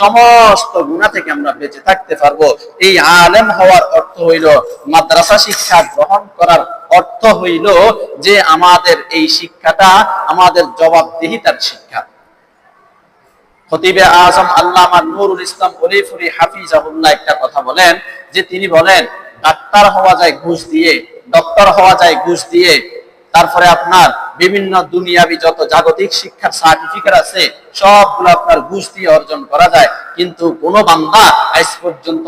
সমস্ত গুনাহ থেকে আমরা বেঁচে থাকতে পারব। এই আলেম হওয়ার অর্থ হইল, মাদ্রাসা শিক্ষা গ্রহণ করার অর্থ হইল যে আমাদের এই শিক্ষাটা আমাদের জবাবদিহিতার শিক্ষা। খতিবে আজম আল্লামা নুরুল ইসলাম অলিফুরি হাফিজাহুল্লাহ একটা কথা বলেন, যে তিনি বলেন, ডাক্তার হওয়া যায় ঘুষ দিয়ে, ডক্টর হওয়া যায় ঘুষ দিয়ে, তারপরে আপনার বিভিন্ন দুনিয়াবি যত জাগতিক শিক্ষার সার্টিফিকেট আছে, সবগুলো আপনার ঘুষ দিয়ে অর্জন করা যায়। কিন্তু কোনো বান্দা আজ পর্যন্ত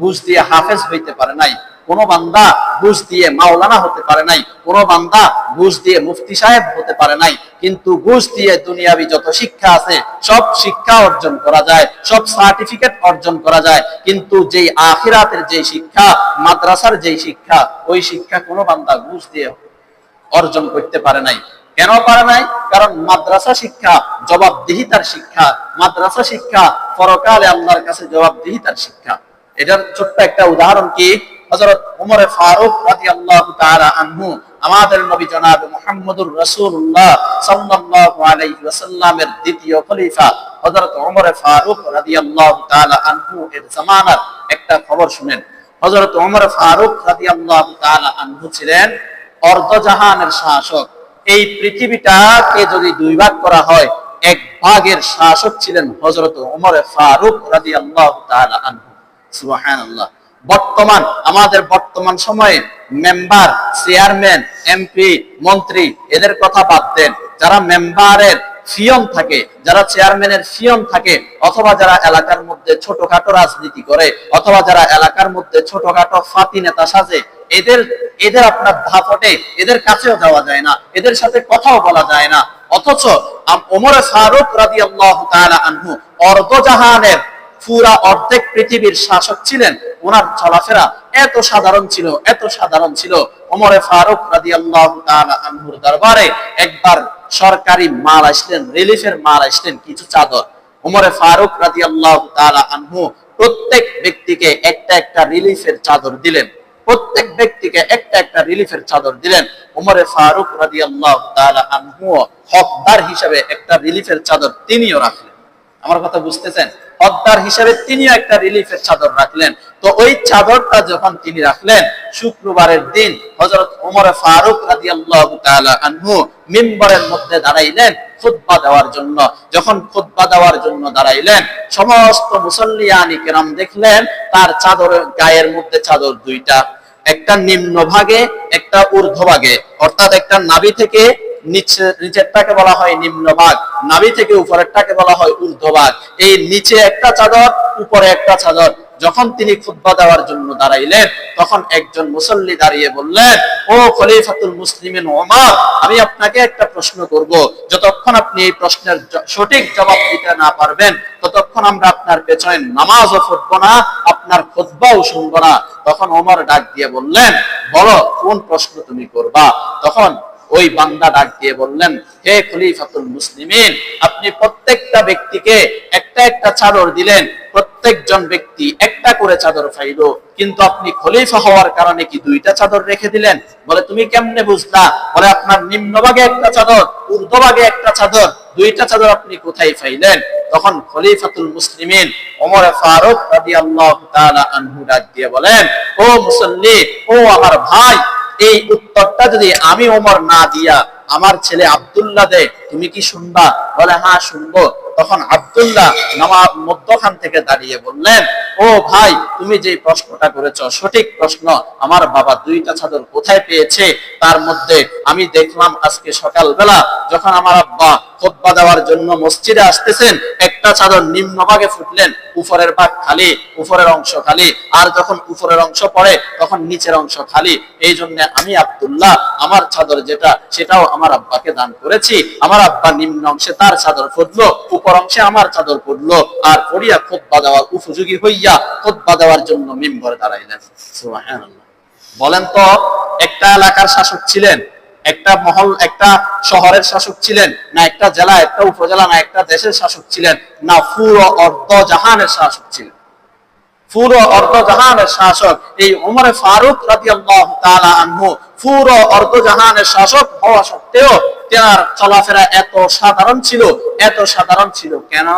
ঘুষ দিয়ে হাফেজ হইতে পারে নাই। কোন বান্দা ঘুষ দিয়ে মাওলানা হতে পারে নাই। কোন বান্দা ঘুষ দিয়ে মুফতি সাহেব হতে পারে নাই। কিন্তু ঘুষ দিয়ে দুনিয়াবি যত শিক্ষা আছে, সব শিক্ষা অর্জন করা যায়, সব সার্টিফিকেট অর্জন করা যায়। কিন্তু যেই আখিরাতের যে শিক্ষা, মাদ্রাসার যেই শিক্ষা, ওই শিক্ষা কোন বান্দা ঘুষ দিয়ে অর্জন করতে পারে নাই। কেন পারে নাই? কারণ মাদ্রাসা শিক্ষা জবাবদিহিতার শিক্ষা, মাদ্রাসা শিক্ষা পরকালে আল্লাহর কাছে জবাবদিহিতার শিক্ষা। এটার ছোট্ট একটা উদাহরণ কি? হযরত ফারুক রাদিয়াল্লাহু তাআলা আনহু, আমাদের নবী জনাব মুহাম্মদুর রাসূলুল্লাহ সাল্লাল্লাহু আলাইহি ওয়াসাল্লামের দ্বিতীয় খলিফা হযরত ফারুক রাদিয়াল্লাহু তাআলা আনহু এর জামানার একটা খবর শুনেন। হযরত ওমর ফারুক রাদিয়াল্লাহু তাআলা আনহু ছিলেন অর্ধজাহানের শাসক। এই পৃথিবীটাকে যদি দুই ভাগ করা হয়, এক ভাগের শাসক ছিলেন হযরত ওমর ফারুক রাদিয়াল্লাহু তাআলা আনহু। সুবহানাল্লাহ। বর্তমান, আমাদের বর্তমান সময়ে মেম্বার চেয়ারম্যান এমপি মন্ত্রী, এদের কথা বাদ দেন। যারা মেম্বারের ফিয়ন থাকে, যারা চেয়ারম্যানের ফিয়ন থাকে, অথবা যারা এলাকার মধ্যে ছোটখাটো রাজনীতি করে, অথবা যারা এলাকার মধ্যে ছোটখাটো ফাতি নেতা সাজে, এদের এদের আপনার ধাপটে এদের কাছেও যাওয়া যায় না, এদের সাথে কথাও বলা যায় না। অথচ ওমর ফারুক রাদিয়াল্লাহু তাআলা আনহু অর্ধজাহানের পুরা অর্ধেক পৃথিবীর শাসক ছিলেন। ওনার চলাফেরা এত সাধারণ ছিল, এত সাধারণ ছিল। ওমরে ফারুক রাদিয়াল্লাহু তাআলা দরবারে একবার সরকারি মাল আসলেন, রিলিফের মাল আসলেন, কিছু চাদর। ওমরে ফারুক রাদিয়াল্লাহু তাআলা প্রত্যেক ব্যক্তিকে একটা একটা রিলিফের চাদর দিলেন। প্রত্যেক ব্যক্তিকে একটা একটা রিলিফের চাদর দিলেন। ওমরে ফারুক রাদিয়াল্লাহু তাআলা হকদার হিসেবে একটা রিলিফের চাদর তিনিও রাখলেন। আমার কথা বুঝতেছেন? হকদার হিসেবে তিনিও একটা রিলিফের চাদর রাখলেন। তো ওই চাদরটা যখন তিনি রাখলেন, শুক্রবারের দিন হযরত ওমর ফারুক মিম্বরের মধ্যে দাঁড়াইলেন খুতবা দেওয়ার জন্য। যখন খুতবা দেওয়ার জন্য দাঁড়াইলেন, সমস্ত মুসল্লিয়ানি কেরাম দেখলেন, তার চাদরের গায়ের মধ্যে চাদর দুইটা। একটা নিম্ন ভাগে, একটা ঊর্ধ্ব ভাগে। অর্থাৎ একটা নাভি থেকে নিচে, নিচেরটাকে বলা হয় নিম্নভাগ। নাভি থেকে উপরেরটাকে বলা হয় ঊর্ধ্বভাগ। এই নিচে একটা চাদর, উপরে একটা চাদর। যখন তিনি খুতবা দেওয়ার জন্য দাঁড়াইলেন, তখন একজন মুসল্লি দাঁড়িয়ে বললেন, ও খলিফাতুল মুসলিমিন ওমর, আমি আপনাকে একটা প্রশ্ন করব। যতক্ষণ আপনি এই প্রশ্নের সঠিক জবাব দিতে না পারবেন, ততক্ষণ আমরা আপনার পেছনে নামাজও পড়ব না, আপনার খুতবাও শুনব না। তখন ওমর ডাক দিয়ে বললেন, বলো, কোন প্রশ্ন তুমি করবা? তখন ওই বান্দা ডাক দিয়ে বললেন, হে খলিফাতুল মুসলিমিন, আপনি প্রত্যেকটা ব্যক্তিকে একটা একটা চাদর দিলেন, প্রত্যেকজন ব্যক্তি একটা করে চাদর পাইলো কিন্তু আপনি খলিফা হওয়ার কারণে কি দুইটা চাদর রেখে দিলেন? বলে, তুমি কেমনে বুঝলা? বলে, আপনার নিম্নভাগে একটা চাদর, ঊর্ধ্বভাগে একটা চাদর, দুইটা চাদর আপনি কোথায় পাইলেন তখন খলিফাতুল মুসলিমিন ওমর ফারুক রাদিয়াল্লাহু তাআলা আনহু ডাক দিয়ে বলেন, ও মুসল্লি, ও আমার ভাই এই উত্তরটা যদি আমি ওমর না দিয়া আমার ছেলে আব্দুল্লাহ দে তুমি কি শুনবা? বলে হ্যাঁ শুনব। তখন আবদুল্লাহ নামা মধ্যখান থেকে দাঁড়িয়ে বললেন, ও ভাই, তুমি যে প্রশ্নটা করেছ, সঠিক প্রশ্ন। আমার বাবা দুইটা চাদর কোথায় পেয়েছে? তার মধ্যে আমি দেখলাম আজকে সকালবেলা যখন আমার আব্বা খোদবা দেওয়ার জন্য মসজিদে আসতেছেন, একটা চাদর নিম্নভাগে ফুটলেন, উপরের ভাগ খালি, উপরের অংশ খালি। আর যখন উপরের অংশ পড়ে, তখন নিচের অংশ খালি। এই জন্য আমি আবদুল্লাহ, আমার চাদর যেটা, সেটাও আমার আব্বাকে দান করেছি। আমার আব্বা নিম্ন অংশে তার চাদর পড়ল উপর অংশে আমার চাদর পড়ল আর পড়িয়া খোদবা দেওয়ার উপযোগী হইয়া খোদবা দেওয়ার জন্য মিম্বরে দাঁড়াইলেন। বলেন তো, একটা এলাকার শাসক ছিলেন একটা মহল, একটা শহরের শাসক ছিলেন, না একটা জেলা, একটা উপজেলা, না একটা দেশের শাসক ছিলেন, না পুরো অর্ধ জাহানের শাসক ছিলেন। পুরো অর্ধজাহানের শাসক, এই উমরে ফারুক পুরো অর্ধজাহানের শাসক হওয়া সত্ত্বেও তার চলাফেরা এত সাধারণ ছিল, এত সাধারণ ছিল কেন?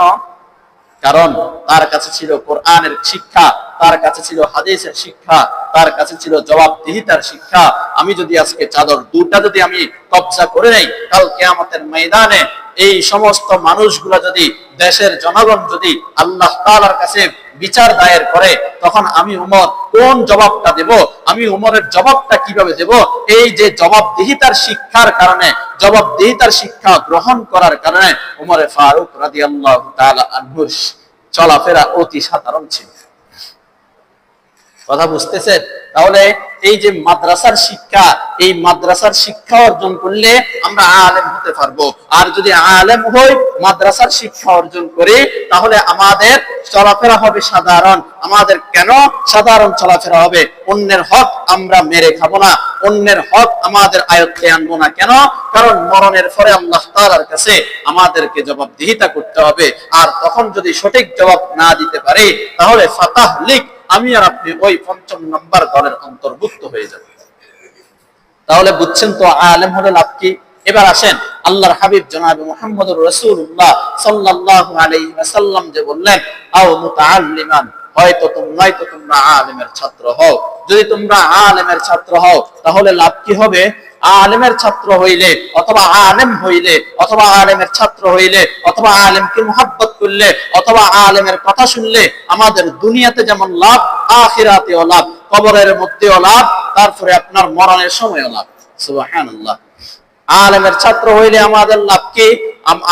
কারণ তার কাছে ছিল কোরআনের শিক্ষা, তার কাছে ছিল হাদিসের শিক্ষা, তার কাছে ছিল জবাবদিহিতার শিক্ষা। আমি যদি আজকে চাদর দুটা যদি আমি কবজা করে নেই, কাল কেয়ামতের ময়দানে এই সমস্ত মানুষগুলা যদি, দেশের জনগণ যদি আল্লাহ তালার কাছে বিচার দায়ের করে, তখন আমি উমর কোন জবাবটা দেব? আমি উমরের জবাবটা কীভাবে দেব? এই যে জবাবদিহিতার শিক্ষার কারণে, জবাবদিহিতার শিক্ষা গ্রহণ করার কারণে উমরে ফারুক রাজি আল্লাহ আনহু চলাফেরা অতি সাধারণ ছিল। কথা বুঝতেছেন? তাহলে এই যে মাদ্রাসার শিক্ষা, এই মাদ্রাসার শিক্ষা অর্জন করলে আমরা আলেম হতে পারব। আর যদি আলেম হই, মাদ্রাসার শিক্ষা অর্জন করি, তাহলে আমাদের চলাফেরা হবে সাধারণ। আমাদের কেন সাধারণ চলাফেরা হবে? অন্যের হক আমরা মেরে খাব না। অন্যের হক আমাদের আয়ত্তে আনব না। কেন? কারণ মরণের পরে আল্লাহ তাআলার কাছে আমাদেরকে জবাবদিহিতা করতে হবে। আর তখন যদি সঠিক জবাব না দিতে পারি, তাহলে ফাতাহ লিখ আমি আর আপনি ওই পঞ্চম নম্বর দলের অন্তর্ভুক্ত হয়ে যাব। তাহলে বুঝছেন তো আলেম হলে লাভ কি? এবার আসেন, আল্লাহর হাবিব জনাব মুহাম্মদুর রাসূলুল্লাহ সাল্লাল্লাহু আলাইহি ওয়াসাল্লাম যে বললেন, আও মুতাআল্লিমান, হয়তো তোমরা নয়তো তোমরা আলেমের ছাত্র হও। যদি তোমরা আলেমের ছাত্র হও, তাহলে লাভ কি হবে? আলেমের ছাত্র হইলে অথবা আলেম হইলে, অথবা আলেমের ছাত্র হইলে, অথবা আলেমকে মোহাব্বত করলে, অথবা আলেমের কথা শুনলে আমাদের দুনিয়াতে যেমন লাভ, আখিরাতেও লাভ, কবরের মধ্যেও লাভ, তারপরে আপনার মরণের সময়ও লাভ। সুবহানাল্লাহ। আলেমের ছাত্র হইলে আমাদের লাভ কি?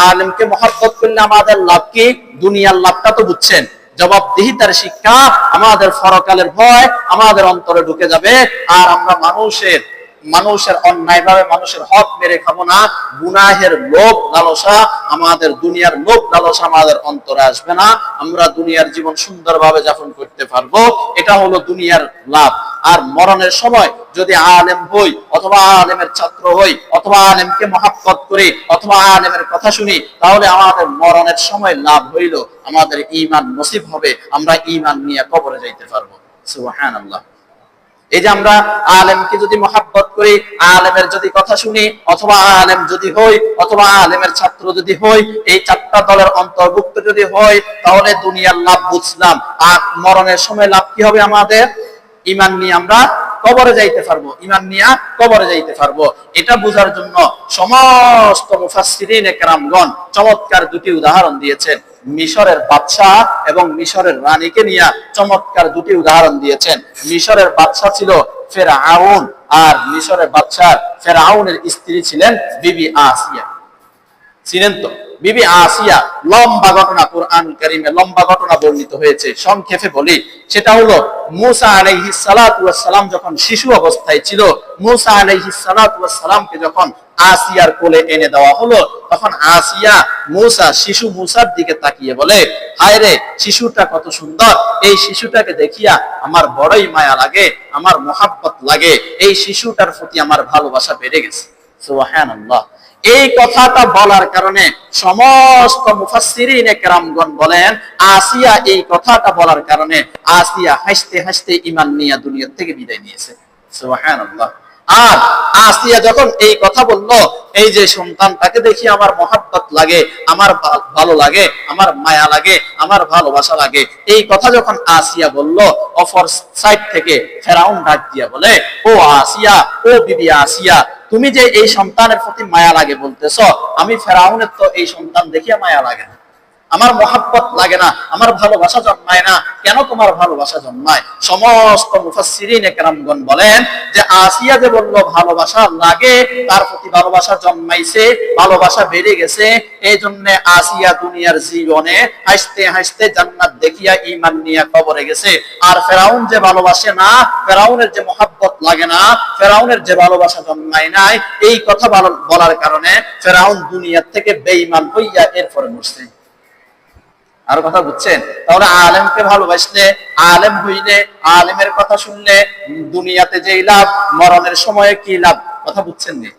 আলেমকে মহাব্বত করলে আমাদের লাভ কি? দুনিয়ার লাভটা তো বুঝছেন। জবাবদিহিতার শিক্ষা আমাদের ফরকালের ভয়, আমাদের অন্তরে ঢুকে যাবে। আর আমরা মানুষের মানুষের অন্যায় ভাবে মানুষের হক মেরে খাব না। গুনাহের লোভ লালসা, আমাদের দুনিয়ার লোভ লালসা আমাদের অন্তরে আসবে না। আমরা দুনিয়ার জীবন সুন্দরভাবে যাপন করতে পারব। এটা হলো দুনিয়ার লাভ। আর মরণের সময় যদি আলেম হই, অথবা আলেমের ছাত্র হই, অথবা আলেমকে মহাব্বত করি, অথবা আলেমের কথা শুনি, তাহলে আমাদের মরণের সময় লাভ হইল। আমাদের ইমান নসিব হবে। আমরা ইমান নিয়ে কবরে যাইতে পারব। সুবহানাল্লাহ। এই যে আমরা আলেমকে যদি মহাব্বত করি, আলেমের যদি কথা শুনি, অথবা আলেম যদি হই, অথবা আলেমের ছাত্র যদি হই, এই চারটা দলের অন্তর্ভুক্ত যদি হই, তাহলে দুনিয়ার লাভ বুঝলাম। আর মরণের সময় লাভ কি হবে আমাদের? ইমান নিয়ে আমরা কবরে যাইতে পারব। ইমান নিয়ে কবরে যাইতে পারব। এটা বোঝার জন্য সমস্ত মুফাসসিরিন একরামগণ চমৎকার দুটি উদাহরণ দিয়েছেন। মিশরের বাদশাহ এবং মিশরের রানীকে নিয়ে চমৎকার দুটি উদাহরণ দিয়েছেন। মিশরের বাদশাহ ছিল ফেরাউন আর মিশরের বাদশাহ ফেরাউনের স্ত্রী ছিলেন বিবি আসিয়া। চিনেন তো, বিবি আসিয়া লম্বা ঘটনা কোরআন কারিমে লম্বা ঘটনা বর্ণিত হয়েছে। সংক্ষেপে বলি, সেটা হলো মুসা আলাইহি সালাম যখন শিশু অবস্থায় ছিল, মুসা আলাইহি সালামকে যখন আসিয়ার কোলে এনে দেওয়া হলো। তখন আসিয়া মুসা, শিশু মুসার দিকে তাকিয়ে বলে, হায় রে, শিশুটা কত সুন্দর। এই শিশুটাকে দেখিয়া আমার বড়ই মায়া লাগে, আমার মোহাব্বত লাগে। এই শিশুটার প্রতি আমার ভালোবাসা বেড়ে গেছে। সুবহানাল্লাহ। এই কথাটা বলার কারণে সমস্ত মুফাসসিরিন একরামগণ বলেন, আসিয়া এই কথাটা বলার কারণে আসিয়া হাসতে হাসতে ঈমান নিয়ে দুনিয়া থেকে বিদায় নিয়েছে। সুবহানাল্লাহ। আর আসিয়া যখন এই কথা বলল, এই যে সন্তানটাকে দেখি আমার মহাব্বত লাগে, আমার ভালো লাগে, আমার মায়া লাগে, আমার ভালোবাসা লাগে, এই কথা যখন আসিয়া বলল অফর সাইড থেকে ফেরাউন ডাক দিয়া বলে, ও আসিয়া, ও বিবি আসিয়া, তুমি যে এই সন্তানের প্রতি মায়া লাগে বলতেছ, আমি ফেরাউনের তো এই সন্তান দেখিয়া মায়া লাগে না। আমার মহাব্বত লাগে না, আমার ভালোবাসা জন্মায় না। কেন তোমার ভালোবাসা জন্মায়? সমস্ত মুফাসসিরিন একরামগণ বলেন যে আসিয়া যে বলল, ভালোবাসা লাগে, তার প্রতি ভালোবাসা জন্মাইছে, ভালোবাসা বেড়ে গেছে। এই জন্য আসিয়া দুনিয়ার জীবনে হাসতে হাসতে জান্নাত দেখিয়া ঈমান নিয়ে কবরে গেছে। আর ফেরাউন যে ভালোবাসে না, ফেরাউনের যে মহাব্বত লাগে না, ফেরাউনের যে ভালোবাসা জন্মায় নাই, এই কথা বলার কারণে ফেরাউন দুনিয়ার থেকে বেঈমান হইয়া এরপরে মরছে। আর কথা বুঝছেন? তাহলে আলেমকে ভালোবাসলে, আলেম হইলে, আলেমের কথা শুনলে দুনিয়াতে যেই লাভ, মরণের সময়ে কি লাভ? কথা বুঝছেন নি?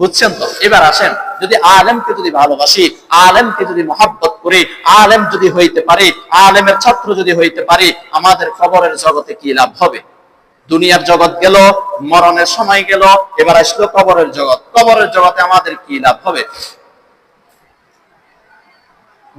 বুঝছেন তো? এবার আসেন, যদি আলেমকে যদি ভালোবাসি, আলেমকে যদি মহাব্বত করি, আলেম যদি হইতে পারি, আলেমের ছাত্র যদি হইতে পারি, আমাদের খবরের জগতে কি লাভ হবে? দুনিয়ার জগৎ গেল, মরণের সময় গেল, এবার আসলো কবরের জগৎ। কবরের জগতে আমাদের কি লাভ হবে?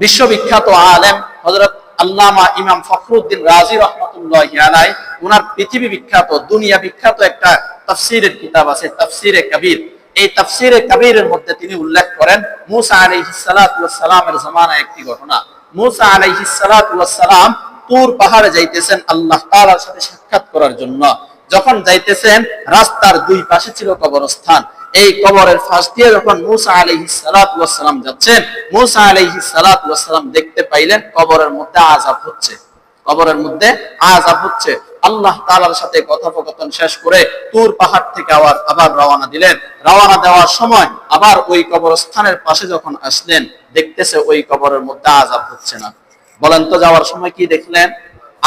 বিশ্ববিখ্যাত আলেম হজরত আল্লামা ইমাম ফখরুদ্দিন রাজি রহমতুল্লাহ আলাই, উনার পৃথিবী বিখ্যাত, দুনিয়া বিখ্যাত একটা তাফসিরের কিতাব আছে, তাফসিরে কবির। এই তাফসিরে কবিরের মধ্যে তিনি উল্লেখ করেন, মুসা আলাইহিস সালাতু ওয়াস একটি ঘটনা। মুসা আলাইহিস সালাতু তুর পাহাড়ে যাইতেছেন আল্লাহ তাআলার সাথে সাক্ষাৎ করার জন্য। যখন যাইতেছেন, রাস্তার দুই পাশে ছিল কবরস্থান। এই কবরের ফাঁস দিয়ে যখন মুসা আলাইহিস সালাতু ওয়াস সালাম যাচ্ছেন, মুসা আলাইহিস সালাতু ওয়াস সালাম দেখতে পাইলেন কবরের মধ্যে আযাব হচ্ছে। কবরের মধ্যে আযাব হচ্ছে। আল্লাহ তাআলার সাথে কথোপকথন শেষ করে তুর পাহাড় থেকে আবার আবার রওনা দিলেন। রওনা দেওয়ার সময় আবার ওই কবরস্থানের পাশে যখন আসলেন, দেখতেছে ওই কবরের মধ্যে আযাব হচ্ছে না। বলেন তো যাওয়ার সময় কি দেখলেন?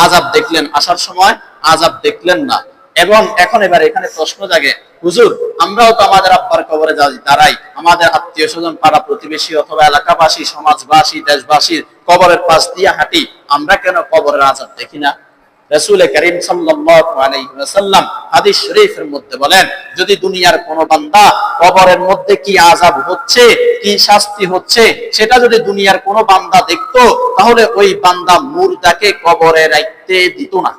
আজাব দেখলেন, আসার সময় আজাব দেখলেন না। এবং এখন এবার এখানে প্রশ্ন জাগে, হুজুর, আমরাও তো আমাদের আব্বার কবরে দাঁড়াই। আমাদের আত্মীয় স্বজন, পাড়া প্রতিবেশী অথবা এলাকাবাসী, সমাজবাসী, দেশবাসীর কবরের পাশ দিয়ে হাঁটি, আমরা কেন কবরের আজাব দেখি না? বান্দা কবরের মধ্যে কি হচ্ছে, কি শাস্তি হচ্ছে, সেটা যদি দুনিয়ার কোন বান্দা দেখতো, তাহলে ওই বান্দা মুর্দাকে কবরে রাখতে দিত না।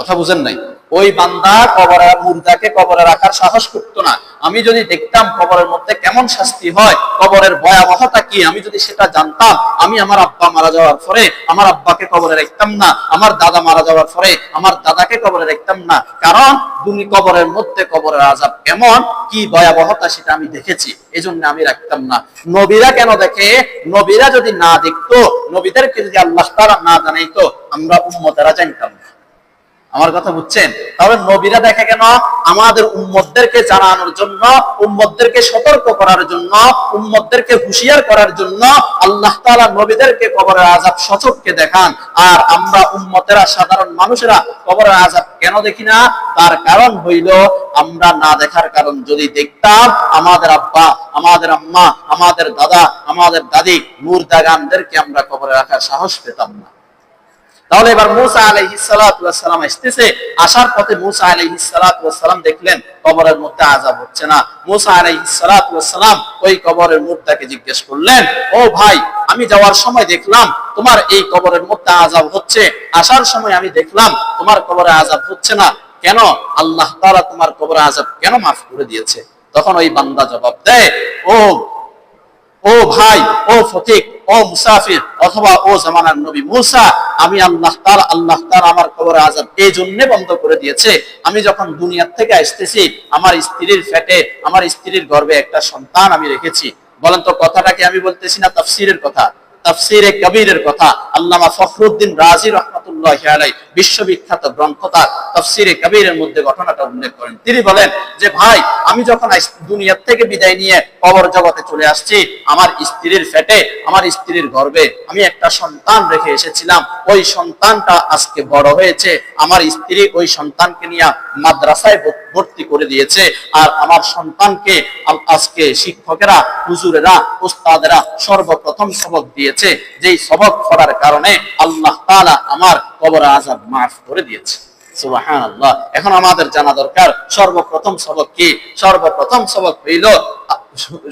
কথা বুঝেন নাই। ওই বান্দা কবরে মুর্দাকে কবরে রাখার সাহস করতো না। আমি যদি দেখতাম কবরের মধ্যে কেমন শাস্তি হয়, কবরের ভয়াবহতা কি, আমি যদি সেটা জানতাম, আমি আমার আব্বা মারা যাওয়ার পরে, আমার আব্বাকে কবরে রাখতাম না, আমার দাদা মারা যাওয়ার পরে, আমার দাদাকে কবরে রাখতাম না। কারণ তুমি কবরের মধ্যে কবরের আজাব কেমন, কি ভয়াবহতা সেটা আমি দেখেছি এই জন্য আমি রাখতাম না। নবীরা কেন দেখে? নবীরা যদি না দেখতো, নবীদেরকে যদি আল্লাহ তারা না জানাইতো, আমরা উম্মতেরা জানতাম না। আমার কথা বুঝছেন? তাহলে নবীরা দেখে কেন? আমাদের উম্মতদেরকে জানানোর জন্য, উম্মতদেরকে সতর্ক করার জন্য, উম্মতদেরকে হুঁশিয়ার করার জন্য আল্লাহ তাআলা নবীদেরকে কবরের আযাব সচককে দেখান। আর আমরা উম্মতেরা, সাধারণ মানুষেরা কবরের আযাব কেন দেখি না? তার কারণ হইল আমরা না দেখার কারণ যদি দেখতাম, আমাদের আব্বা, আমাদের আম্মা, আমাদের দাদা, আমাদের দাদি মুর্দাগানদেরকে আমরা কবরে রাখার সাহস পেতাম না। তাহলে এবার মুসা আলাইহি সালাম আসতেছে। আসার পথে মুসা আলাইহি সালাম দেখলেন, কবরের মধ্যে আজাব হচ্ছে না। মুসা আলাইহি সালাম ওই কবরের মুর্দাকে জিজ্ঞেস করলেন, ও ভাই, আমি যাওয়ার সময় দেখলাম তোমার এই কবরের মধ্যে আজাব হচ্ছে। আসার সময় আমি দেখলাম তোমার কবরে আজাব হচ্ছে না। কেন? আল্লাহ তোমার কবরে আজাব কেন মাফ করে দিয়েছে? তখন ওই বান্দা জবাব দেয় ও ও ভাই, ও ফতিক, ও মুসাফির অথবা ও জামানার নবী মুসা, আমি আল্লাহ তার আল্লাহ তার আমার কবরে আজাদ এই জন্যে বন্ধ করে দিয়েছে। আমি যখন দুনিয়ার থেকে আসতেছি, আমার স্ত্রীর ফ্যাটে, আমার স্ত্রীর গর্বে একটা সন্তান আমি রেখেছি। বলেন তো কথাটাকে আমি বলতেছি না, তাফসিরের কথা? তাফসিরে কবিরের কথা আল্লামা ফখরুদ্দিন রাজি রহমতুল্লাহ কবিরের মধ্যে ঘটনাটা উল্লেখ করেন। তিনি বলেন যে, ভাই, আমি যখন দুনিয়ার থেকে বিদায় নিয়ে কবর জগতে চলে আসছি, আমার স্ত্রীর ফেটে, আমার স্ত্রীর গর্ভে আমি একটা সন্তান রেখে এসেছিলাম। ওই সন্তানটা আজকে বড় হয়েছে। আমার স্ত্রী ওই সন্তানকে নিয়ে মাদ্রাসায় ভর্তি করে দিয়েছে। আর আমার সন্তানকে আজকে শিক্ষকেরা, হুজুরেরা উস্তাদেরা সর্বপ্রথম সবক দিয়েছে, যেই সবক পড়ার কারণে আল্লাহ তাআলা আমার কবর আজাব মাফ করে দিয়েছে। এখন আমাদের জানা দরকার, সর্বপ্রথম সবক কি? সর্বপ্রথম সবক হইল,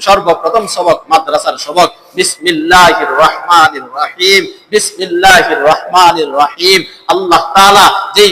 সর্বপ্রথম সবক মাদ্রাসার সবক বিসমিল্লাহির রহমানির রহিম বিসমিল্লাহির রহমানির রহিম আল্লাহ যেই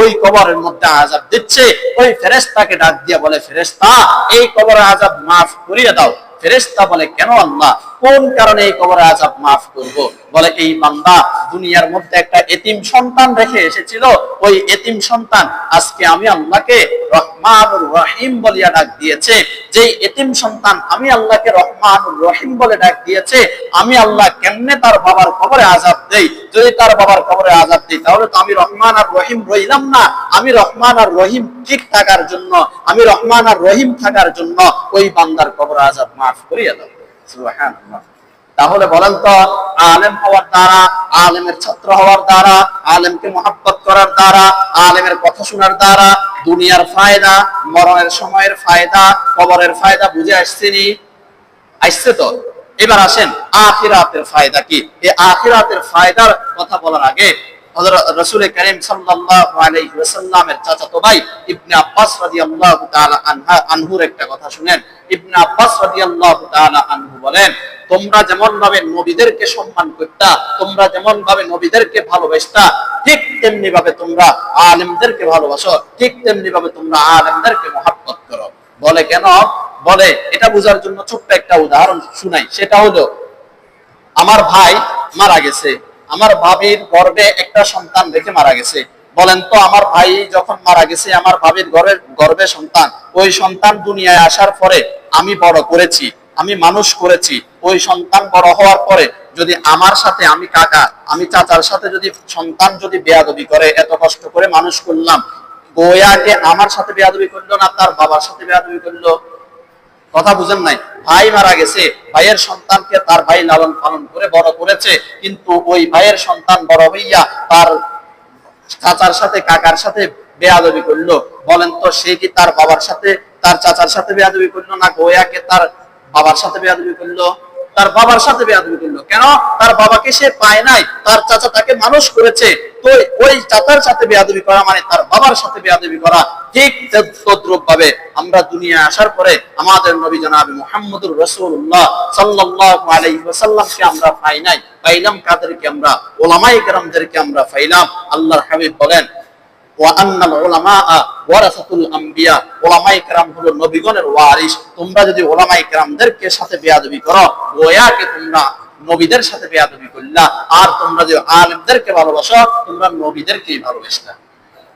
ওই কবরের মধ্যে আযাব দিচ্ছে, ওই ফেরেশতাকে ডাক দিয়ে বলে, ফেরেশতা, এই কবরের আযাব মাফ করিয়ে দাও। ফেরেশতা বলে, কেন আল্লাহ? কোন কারণে এই কবরের আযাব মাফ করব? বলে এই বান্দা দুনিয়ার মধ্যে একটা এতিম সন্তান রেখে এসেছিল। ওই এতিম সন্তান আজকে আমি আল্লাহকে রহমানুর রহিম বলিয়া ডাক দিয়েছে। যে এতিম সন্তান আমি আল্লাহকে রহমানুর রহিম বলে ডাক দিয়েছে, আমি আল্লাহ কেমনে তার বাবার কবরে আজাব দেই? যদি তার বাবার কবরে আজাব দিই, তাহলে তো আমি রহমান আর রহিম রইলাম না। আমি রহমান আর রহিম ঠিক থাকার জন্য, আমি রহমান আর রহিম থাকার জন্য ওই বান্দার কবরে আজাব মাফ করিয়া দাও। তাহলে বলেন তো, আলেম হওয়ার দ্বারা, আলেমের ছাত্র হওয়ার দ্বারা, আলেমকে মহাব্বত করার দ্বারা, আলেমের কথা শোনার দ্বারা দুনিয়ার ফায়দা, মরণের সময়ের ফায়দা, কবরের ফায়দা বুঝে আসছেনি আসছে তো? এবার আসেন, আখিরাতের ফায়দা কি? এই আখিরাতের ফায়দার কথা বলার আগে রাসূল করিম ভাই ইবনে আব্বাস আনহুর একটা কথা শুনেন। ইবনে আব্বাস আনহু বলেন, তোমরা যেমন ভাবে নবীদেরকে সম্মান করতা, তোমরা যেমন ভাবে নবীদেরকে ভালোবাসতা, ঠিক তেমনি ভাবে তোমরা আলেমদেরকে ভালোবাসো, ঠিক তেমনি ভাবে তোমরা আলেমদেরকে মহাব্বত করো। বলে কেন? বলে, এটা বোঝার জন্য ছোট্ট একটা উদাহরণ শুনাই। সেটা হলো, আমার ভাই মারা গেছে। আমার ভাবির গর্ভে একটা সন্তান রেখে মারা গেছে। বলেন তো, আমার ভাই যখন মারা গেছে, আমার ভাবির গর্ভে গর্ভে সন্তান, ওই সন্তান দুনিয়ায় আসার পরে আমি বড় করেছি, আমি মানুষ করেছি। ওই সন্তান বড় হওয়ার পরে যদি আমার সাথে আমি কাকা, আমি চাচার সাথে যদি সন্তান যদি বেয়াদবি করে, এত কষ্ট করে মানুষ করলাম গোয়াকে আমার সাথে বেয়াদবি করল না, তার বাবার সাথে বেয়াদবি করল? কথা বুঝেন নাই। ভাই মারা গেছে, ভাইয়ের সন্তানকে তার ভাই লালন পালন করে বড় করেছে, কিন্তু ওই ভাইয়ের সন্তান বড় হইয়া তার চাচার সাথে, কাকার সাথে বেয়াদবি করল। বলেন তো, সে কি তার বাবার সাথে, তার চাচার সাথে বেয়াদবি করল না গোয়াকে তার বাবার সাথে বেয়াদবি করল? তার বাবার সাথে বেয়াদবি করল। কেন? তার বাবাকে সে পায় নাই, তার চাচা তাকে মানুষ করেছে। তো ওই চাচার সাথে বেয়াদবি করা মানে তার বাবার সাথে বেয়াদবি করা ঠিক তদ্রুপ ভাবে আমরা দুনিয়া আসার পরে আমাদের নবী জনাবি মুহাম্মদুর রাসূলুল্লাহ সাল্লাল্লাহু আলাইহি ওয়াসাল্লামকে আমরা পাই নাই। পাইলাম কাদেরকে আমরা? ওলামায়ে কেরামদেরকে আমরা পাইলাম। আল্লাহর হাবিব বলেন ওয়ান্নাল ওয়ারাসাতুল আম্বিয়া। ওলামায়ে কেরাম হলো নবীগণের ওয়ারিস তোমরা যদি ওলামায়ে কেরামদেরকে সাথে বেয়াদবি করো গোয়াকে তোমরা নবীদের সাথে বেয়াদবি করলা। আর তোমরা আলেমদেরকে ভালোবাসো, তোমরা নবীদেরকেই ভালোবাসলা।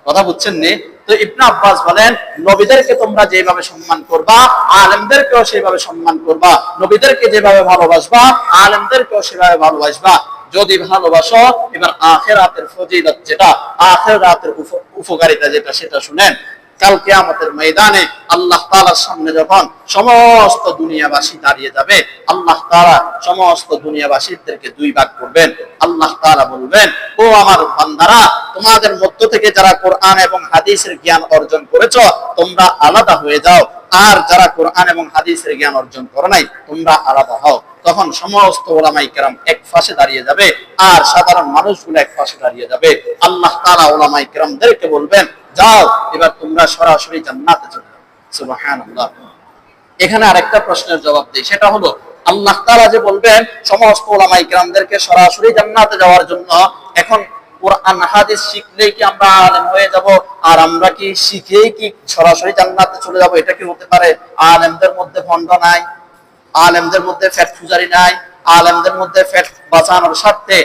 কথা বুঝছেন নি? তো ইবনে আব্বাস বলেন, নবীদেরকে তোমরা যেভাবে সম্মান করবা, আলেমদেরকেও সেইভাবে সম্মান করবা। নবীদেরকে যেভাবে ভালোবাসবা, আলেমদেরকেও সেভাবে ভালোবাসবা। যদি ভালোবাসো, এবার আখেরাতের ফজিলত যেটা, আখেরাতের উপ- উপকারিতা যেটা, সেটা শুনেন। কাল কিয়ামতের ময়দানে আল্লাহ তাআলার সামনে যখন সমস্ত দুনিয়াবাসী দাঁড়িয়ে যাবে, আল্লাহ তাআলা সমস্ত দুনিয়াবাসীদেরকে দুই ভাগ করবেন। আল্লাহ তাআলা বলবেন, ও আমার বান্দারা, তোমাদের মধ্য থেকে যারা কোরআন এবং হাদিসের জ্ঞান অর্জন করেছ, তোমরা আলাদা হয়ে যাও। আর যারা কোরআন এবং হাদিসের জ্ঞান অর্জন করো নাই, তোমরা আলাদা হও। তখন সমস্ত ওলামাই কেরাম এক পাশে দাঁড়িয়ে যাবে আর সাধারণ মানুষগুলো এক পাশে দাঁড়িয়ে যাবে। আল্লাহ তাআলা ওলামাই কেরামদেরকে বলবেন, যাও, এবার তোমরা সরাসরি জান্নাতে চলে যাও। এখানে আরেকটা প্রশ্নের জবাব দিই, সেটা হলো, আল্লাহ তাআলা যে বলবেন, সমস্ত ওলামাই কেরামদেরকে সরাসরি জান্নাতে যাওয়ার জন্য, এখন কোরআন, হাদিস শিখলেই কি আমরা আলেম হয়ে যাব? আর আমরা কি শিখেই কি সরাসরি জান্নাতে চলে যাব? এটা কি হতে পারে? আলেমদের মধ্যে ভণ্ড নাই? আলেমদের মধ্যে ফ্যাট পূজারি নাই, আলেমদের মধ্যে ফ্যাট বাঁচানোর স্বার্থে,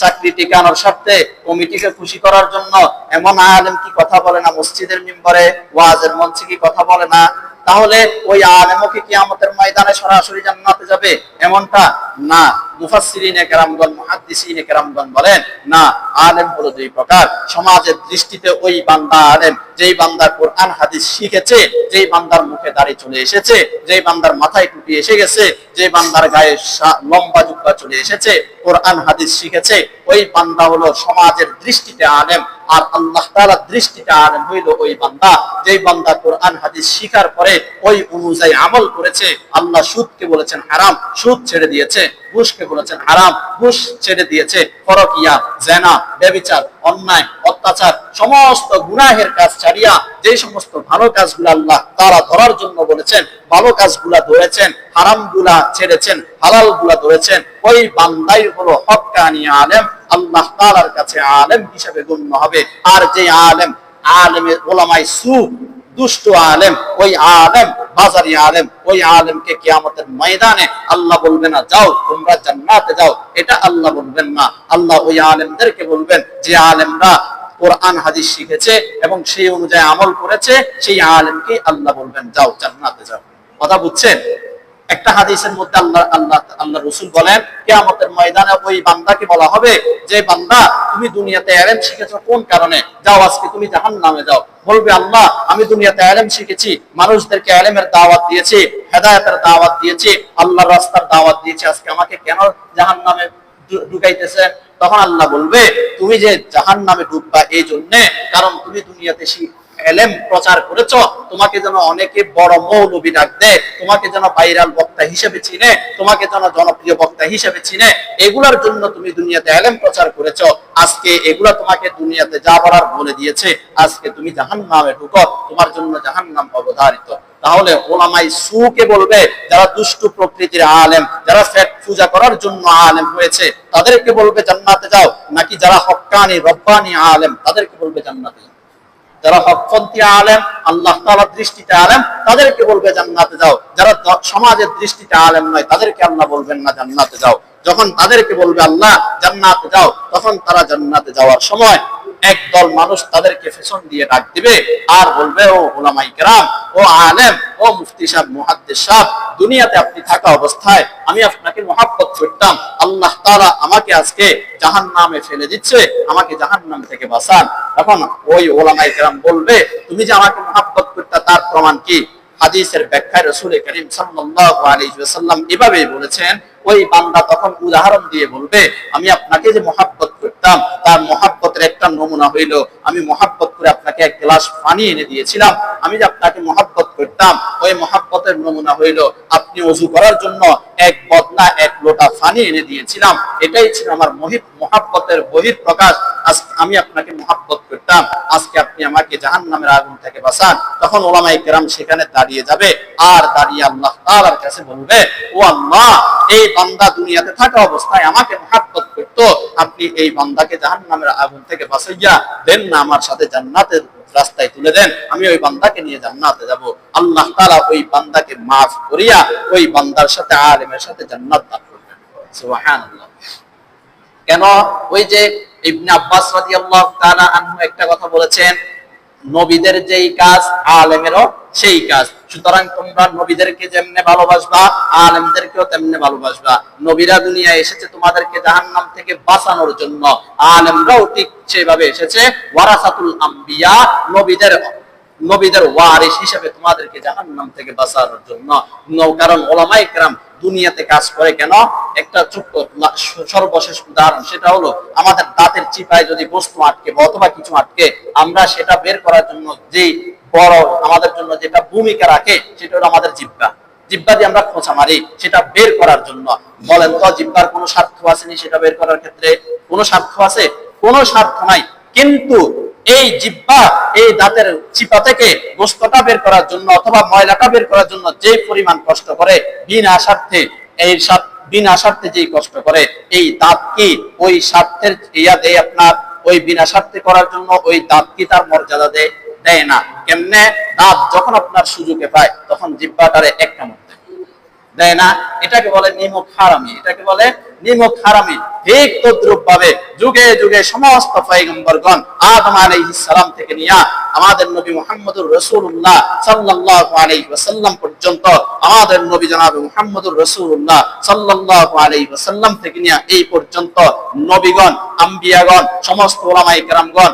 চাকরি টিকানোর স্বার্থে, কমিটিকে খুশি করার জন্য এমন আলেম কি কথা বলে না, মসজিদের মিম্বরে, ওয়াজের মঞ্চে কি কথা বলে না? তাহলে ওই আলেমও কি কিয়ামতের ময়দানে সরাসরি জান্নাতে যাবে? এমনটা না। মুফাসসিরিনে বলেন, না, আলেম হলো দুই প্রকার। সমাজের দৃষ্টিতে ওই বান্দা আলেম যেই বান্দার কোরআন, হাদিস শিখেছে, যেই বান্দার মুখে দাড়ি চলে এসেছে, যেই বান্দার মাথায় টুপি এসে গেছে যে বান্দার গায়ে লম্বা জুব্বা চলে এসেছে, কোরআন, হাদিস শিখেছে, ওই বান্দা হলো সমাজের দৃষ্টিতে আলেম, আর আল্লাহ তাআলার দৃষ্টিতে আলেম হইল ওই বান্দা। যেই বান্দা কোরআন, হাদিস শিখার পরে ওই অনুযায়ী আমল করেছে, আল্লাহ সুদকে বলেছেন হারাম, সুদ ছেড়ে দিয়েছে, ঘুষকে বলেছেন হারাম, ঘুষ ছেড়ে দিয়েছে, ফরকিয়া, জেনা ব্যভিচার অন্যায়, অত্যাচার, সমস্ত গুনাহের কাজ ছাড়িয়া যে সমস্ত ভালো কাজগুলো আল্লাহ তারা ধরার জন্য বলেছেন, ভালো কাজগুলা ধরেছেন হারামগুলা ছেড়েছেন হালালগুলা ধরেছেন, ওই বান্দাই হলো হকানি আলেম, আল্লাহ তালার কাছে আলেম হিসেবে গণ্য হবে। আর যে আলেম, আলেমের ওলামাই সু দুষ্ট আলেম, ওই আলেম, বাজারি আলেম, ওই আলেমকে কিয়ামতের ময়দানে আল্লাহ বলবে না, যাও, তোমরা জান্নাতে যাও। এটা আল্লাহ বলবেন না। আল্লাহ ওই আলেমদেরকে বলবেন, যে আলেমরা কোরআন, হাদিস শিখেছে এবং সেই অনুযায়ী আমল করেছে, সেই আলেমকে আল্লাহ বলবেন, যাও, জান্নাতে যাও। কথা বুঝছেন? একটা হাদিসের মধ্যে আল্লাহ আল্লাহ আল্লাহ রসুল বলেন, কেয়ামতের ময়দানে ওই বান্দাকে বলা হবে যে, বান্দা, তুমি দুনিয়াতে এলেম শিখেছো কোন কারণে? যাও আজকে তুমি জাহান নামে যাও। বলবে আল্লাহ, আমি দুনিয়াতে এলেম শিখেছি, মানুষদেরকে এলেমের দাওয়াত দিয়েছি, হেদায়তের দাওয়াত দিয়েছি, আল্লাহর রাস্তার দাওয়াত দিয়েছি, আজকে আমাকে কেন জাহান নামে ঢুকাইতেছে? তখন আল্লাহ বলবে, তুমি যে জাহান নামে ঢুকবা এই জন্যে, কারণ তুমি দুনিয়াতে শি- এলেম প্রচার করেছ, তোমাকে যেন অনেকে বড় মৌলবী ডাক দেয় তোমাকে যেন ভাইরাল বক্তা হিসেবে চিনে, তোমাকে যেন জনপ্রিয় বক্তা হিসেবে চিনে, এগুলার জন্য তুমি দুনিয়াতে এলেম প্রচার করেছ। আজকে এগুলা তোমাকে দুনিয়াতে যা বলার বলে দিয়েছে, আজকে তুমি জাহান নামে ঢুকো, তোমার জন্য জাহান নাম অবধারিত। তাহলে ওলামাই সুকে বলবে, যারা দুষ্টু প্রকৃতির আলেম, যারা ফ্যাট পূজা করার জন্য আলেম হয়েছে, তাদেরকে বলবে জান্নাতে যাও, নাকি যারা হক্কানি, রব্বানি আলেম, তাদেরকে বলবে জান্নাতে যাও। যারা হকপন্থী আলেম, আল্লাহ তাআলার দৃষ্টিতে আলেম, তাদেরকে বলবে জান্নাতে যাও। যারা সমাজের দৃষ্টিতে আলেম নয়, তাদেরকে আল্লাহ বলবেন না জান্নাতে যাও। যখন তাদেরকে বলবে আল্লাহ, জান্নাতে যাও, তখন তারা জান্নাতে যাওয়ার সময় একদল মানুষ তাদেরকে ফেশন দিয়ে ডাক দিবে আর বলবে, ও ওলামাই কেরাম, ও আলেম, ও মুফতি সাহেব দুনিয়াতে আপনি থাকা অবস্থায় আমি আপনাকে মহাব্বত করতাম। আল্লাহ তারা আমাকে আজকে জাহান নামে ফেলে দিচ্ছে, আমাকে জাহান নাম থেকে বাঁচান। এখন ওই ওলামাই কেরাম বলবে, তুমি যে আমাকে মহাব্বত করতে, তার প্রমাণ কি? হাদিসের ব্যাখ্যায় রসুল করিম এভাবেই বলেছেন, ওই বান্দা তখন উদাহরণ দিয়ে বলবে, আমি আপনাকে যে মহাব্বত করতাম, তার মহাব্বতের একটা নমুনা হইল। আমি মহাব্বত করে আপনাকে এক গ্লাস পানি এনে দিয়েছিলাম। আমি যে আপনাকে মহাব্বত করতাম, ওই মহাব্বতের নমুনা হইল, আপনি অজু করার জন্য এক বদনা, এক লোটা পানি এনে দিয়েছিলাম। এটাই ছিল আমার মহিব মহাব্বতের বহির প্রকাশ আজ আমি আপনাকে মহাব্বত করতাম। আজকে আপনি আমাকে জাহান নামের আগুন থেকে বাঁচান। তখন ওলামাই কেরাম সেখানে দাঁড়িয়ে যাবে। আর দাঁড়িয়ে আল্লাহ তাআলার কাছে বলবে ও আল্লাহ এই বান্দা দুনিয়াতে থাকা অবস্থায় আমাকে মহাব্বত করতো। আপনি এই বান্দাকে জাহান নামের আগুন থেকে বাঁচাইয়া দেন না, আমার সাথে জান্নাতের রাস্তায় তুলে দেন। আমি ওই বান্দাকে নিয়ে জান্নাতে যাব। আল্লাহ তাআলা ওই বান্দাকে মাফ করিয়া ওই বান্দার সাথে, আলেমের সাথে জান্নাত দান করবেন। কেন? ওই যে ইবনে আব্বাস রাদিয়াল্লাহু তাআলা আনহু একটা কথা বলেছেন, নবীদের যেই কাজ, আলেমেরও সেই কাজ। সুতরাং তোমরা নবীদেরকে যেমনে ভালোবাসবা, আলেমদেরকেও তেমনি ভালোবাসবা। নবীরা দুনিয়ায় এসেছে তোমাদেরকে জাহান্নাম থেকে বাঁচানোর জন্য। আলেমরাও ঠিক সেভাবে এসেছে। ওয়ারাসাতুল আম্বিয়া, নবীদের নবীদের ওয়ারিস হিসেবে তোমাদেরকে জাহান্নাম থেকে বাঁচানোর জন্য। কারণ ওলামাই কেরাম দুনিয়াতে কাজ করে কেন? একটা ছোট্ট সর্বশেষ উদাহরণ সেটা হলো, আমাদের দাঁতের চিপায় যদি বস্তু আটকে অথবা কিছু আটকে, আমরা সেটা বের করার জন্য যেই বড় আমাদের জন্য যেটা ভূমিকা রাখে, সেটা হলো আমাদের জিব্বা জিব্বা দিয়ে আমরা খোঁচা মারি, সেটা বের করার জন্য। বলেন তো জিব্বার কোনো স্বার্থ আসেনি সেটা বের করার ক্ষেত্রে? কোনো স্বার্থ আছে? কোনো স্বার্থ নাই। কিন্তু এই জিব্বা এই দাঁতের চিপা থেকে গোস্তটা বের করার জন্য অথবা ময়লাটা বের করার জন্য যে পরিমাণ কষ্ট করে, বিনা স্বার্থে, এই বিনা স্বার্থে যেই কষ্ট করে, এই দাঁত কি ওই স্বার্থের ইয়া দেয় আপনার? ওই বিনা স্বার্থে করার জন্য ওই দাঁত কি তার মর্যাদা দেয়? দেয় না। কেমনে? দাঁত যখন আপনার সুযোগে পায়, তখন জিব্বাটারে একটা মধ্যে দেয়। না? এটাকে বলে হারামি এটাকে বলে হারামি ঠিক তদ্রুপ ভাবে যুগে যুগে সমস্ত আদম সালাম থেকে নিয়ে আমাদের নবী মুহাম্মদুর রাসূলুল্লাহ সাল্লাল্লাহু আলাইহি ওয়াসাল্লাম পর্যন্ত আমাদের নবী জনাব মুহাম্মদুর রাসূলুল্লাহ সাল্লাল্লাহু আলাইহি ওয়াসাল্লাম থেকে নিয়ে এই পর্যন্ত নবীগণ, আম্বিয়াগণ, সমস্ত ওলামায়ে কেরামগণ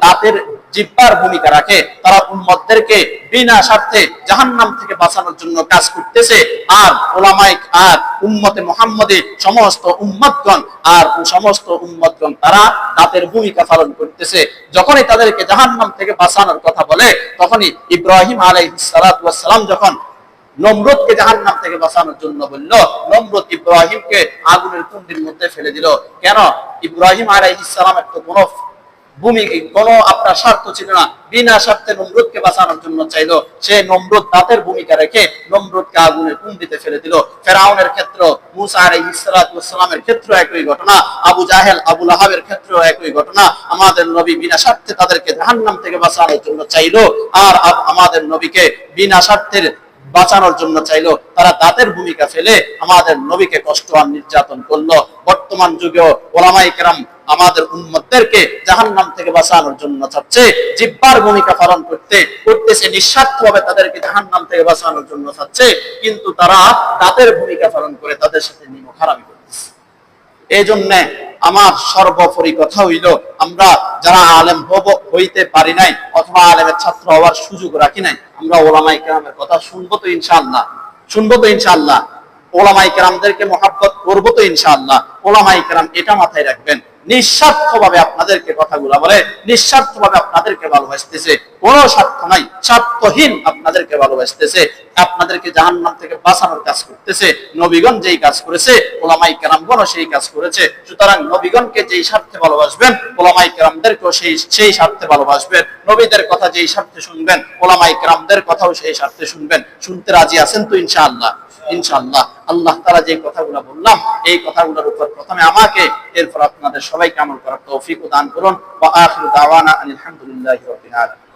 দাঁতের জিব্বার ভূমিকা রাখে। তারা উম্মতদেরকে বিনা স্বার্থে জাহান্নাম থেকে বাঁচানোর জন্য কাজ করতেছে। আর ওলামাই আর উম্মতে মোহাম্মদে সমস্ত উম্মতগণ আর সমস্ত উম্মতগণ তারা দাঁতের ভূমিকা পালন করতেছে। যখনই তাদেরকে জাহান্নাম থেকে বাঁচানোর কথা বলে, তখনই ইব্রাহিম আলাইহিস সালাতু ওয়াস সালাম যখন নমরুদকে জাহান্নাম থেকে বাঁচানোর জন্য বলল, নমরুদ ইব্রাহিমকে আগুনের কুণ্ডির মধ্যে ফেলে দিল। কেন? ইব্রাহিম আলাইহিস সালামের তো কোনো ভূমি কোনো আপনার স্বার্থ ছিল না। বিনা স্বার্থে নমরুদকে বাঁচানোর জন্য চাইলো। সে নমরুদ দাঁতের ভূমিকা রেখে নমরুদকে আগুনের কুণ্ডিতে ফেলে দিল। ফেরাউনের ক্ষেত্র ওয়াস ক্ষেত্রে একই ঘটনা। আবু জাহেল, আবু লাহাবের ক্ষেত্রেও একই ঘটনা। আমাদের নবী বিনা স্বার্থে তাদেরকে জাহান্নাম থেকে বাঁচানোর জন্য চাইলো। আর আমাদের নবীকে বিনা স্বার্থের বাঁচানোর জন্য চাইলো, তারা দাঁতের ভূমিকা ফেলে আমাদের নবীকে কষ্ট আর নির্যাতন করল। বর্তমান যুগেও ওলামাই কেরাম আমাদের উন্মতদেরকে জাহান নাম থেকে বাঁচানোর জন্য চাচ্ছে, জিব্বার ভূমিকা পালন করতে, করতেছে, নিঃস্বার্থভাবে তাদেরকে জাহান নাম থেকে বাঁচানোর জন্য চাচ্ছে, কিন্তু তারা দাঁতের ভূমিকা পালন করে তাদের সাথে নিম খারাপ করতেছে এই জন্য আমার সর্বোপরি কথা হইল, আমরা যারা আলেম হব, হইতে পারি নাই, অথবা আলেমের ছাত্র হওয়ার সুযোগ রাখি নাই, আমরা ওলামাই কেরামের কথা শুনব তো ইনশাল্লাহ শুনব তো ইনশাল্লাহ ওলামাই কেরামদেরকে মহাব্বত করব তো ইনশাল্লাহ ওলামাই কেরাম এটা মাথায় রাখবেন। নিঃস্বার্থভাবে আপনাদেরকে কথাগুলো বলে আপনাদেরকে ভালোবাসতেছে। স্বার্থ নাই, স্বার্থহীন আপনাদেরকে ভালোবাসতেছে। আপনাদেরকে জাহান্নাম থেকে বাঁচানোর কাজ করতেছে। নবীগণ যেই কাজ করেছে, ওলামাই কেরামগণও সেই কাজ করেছে। সুতরাং নবীগণকে যেই স্বার্থে ভালোবাসবেন, ওলামাই কেরামদেরকেও সেই সেই স্বার্থে ভালোবাসবেন। নবীদের কথা যেই স্বার্থে শুনবেন, ওলামাই কেরামদের কথাও সেই স্বার্থে শুনবেন। শুনতে রাজি আছেন তো ইনশাআল্লাহ। ইনশাআল্লাহ। আল্লাহ তারা যে কথাগুলো বললাম, এই কথাগুলোর উপর প্রথমে আমাকে, এরপর আপনাদের সবাইকে আমল করার তৌফিক দান করুন। বা আখিরু দাওয়ানা আলহামদুলিল্লাহি